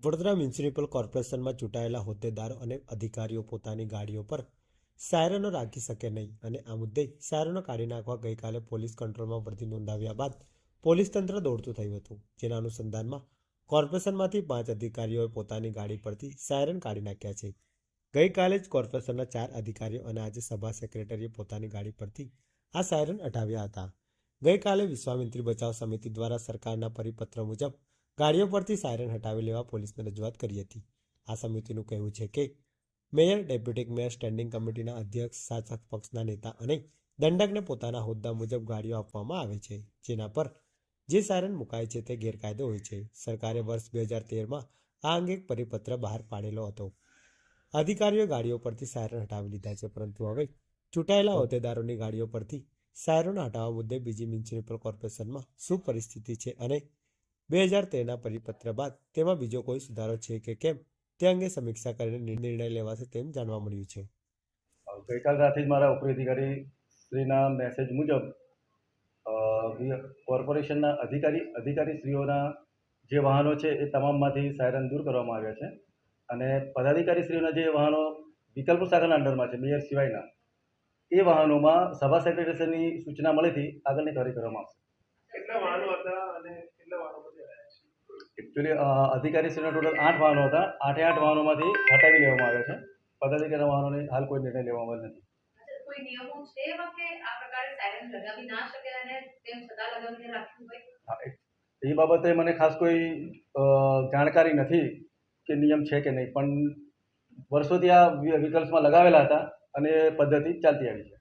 Vadodara municipal કોર્પોરેશનમાં ચૂંટાયેલા હોદ્દેદારો અને અધિકારીઓ પોતાની ગાડીઓ પર સાયરનો રાખી શકે નહીં અને આ મુદ્દે સાયરનો કાઢી નાખવા ગઈકાલે પોલીસ કંટ્રોલમાં વરદી નોંધાવ્યા બાદ પોલીસ તંત્ર દોડતું થયું હતું. જેના અનુસંધાનમાં કોર્પોરેશનમાંથી પાંચ અધિકારીઓએ પોતાની ગાડી પરથી સાયરન કાઢી નાખ્યા છે. ગઈકાલે જ કોર્પોરેશનના ચાર અધિકારીઓ અને આજે સભા સેક્રેટરીએ પોતાની ગાડી પરથી આ સાયરન હટાવ્યા હતા. ગઈકાલે વિશ્વામિત્રી બચાવ સમિતિ દ્વારા સરકારના પરિપત્ર મુજબ ગાડીઓ પરથી સાયરન હટાવી લેવા પોલીસને રજૂઆત કરી હતી. આ સમિતિનું કહેવું છે કે, મેયર, ડેપ્યુટી મેયર, સ્ટેન્ડિંગ કમિટીના અધ્યક્ષ, શાસક પક્ષના નેતા અને દંડકને પોતાના હોદ્દા મુજબ ગાડીઓ આપવામાં આવે છે, જેના પર જે સાયરન મુકાય છે તે ગેરકાયદો હોય છે. સરકારે વર્ષ બે હજાર તેરમાં આ અંગે એક પરિપત્ર બહાર પાડેલો હતો. અધિકારીઓ ગાડીઓ પરથી સાયરન હટાવી લીધા છે, પરંતુ હવે ચૂંટાયેલા હોદ્દેદારોની ગાડીઓ પરથી સાયરન હટાવવા મુદ્દે બીજી મ્યુનિસિપલ કોર્પોરેશનમાં શું પરિસ્થિતિ છે અને બે હજાર તેરના પરિપત્ર બાદ તેમાં બીજો કોઈ સુધારો છે કે કેમ? તે અંગે સમીક્ષા કરીને નિર્ણય લેવાશે તેમ જાણવા મળ્યું છે. ગઈકાલ રાતે જ મારા ઉપરી અધિકારી શ્રીના મેસેજ મુજબ કોર્પોરેશનના અધિકારી અધિકારીશ્રીઓના જે વાહનો છે એ તમામમાંથી સાયરન દૂર કરવામાં આવ્યા છે અને પદાધિકારીશ્રીઓના જે વાહનો વિકલ્પ શાખાના અંડરમાં છે મેયર સિવાયના એ વાહનોમાં સભા સેક્રેટરીની સૂચના મળેથી આગળની કાર્ય કરવામાં આવશે. કેટલા વાહનો હતા અને કેટલા વાહનો એકચ્યુઅલી અધિકારીશ્રીના ટોટલ આઠ વાહનો હતા. આઠે આઠ વાહનોમાંથી હટાવી લેવામાં આવ્યા છે. પદાધિકારીના વાહનોને હાલ કોઈ નિર્ણય લેવામાં આવેલ નથી. અચ્છા, કોઈ નિયમો છે એવા કે આ પ્રકારે સાયરન લગાવી ના શકે અને તેમ છતાં લગાવીને રાખ્યું હોય? હા, એ- બાબતે મને ખાસ કોઈ જાણકારી નથી કે નિયમ છે કે નહીં. પણ વર્ષોથી આ વિ- વિકલ્પમાં લગાવેલા હતા અને એ પદ્ધતિ ચાલતી આવી છે.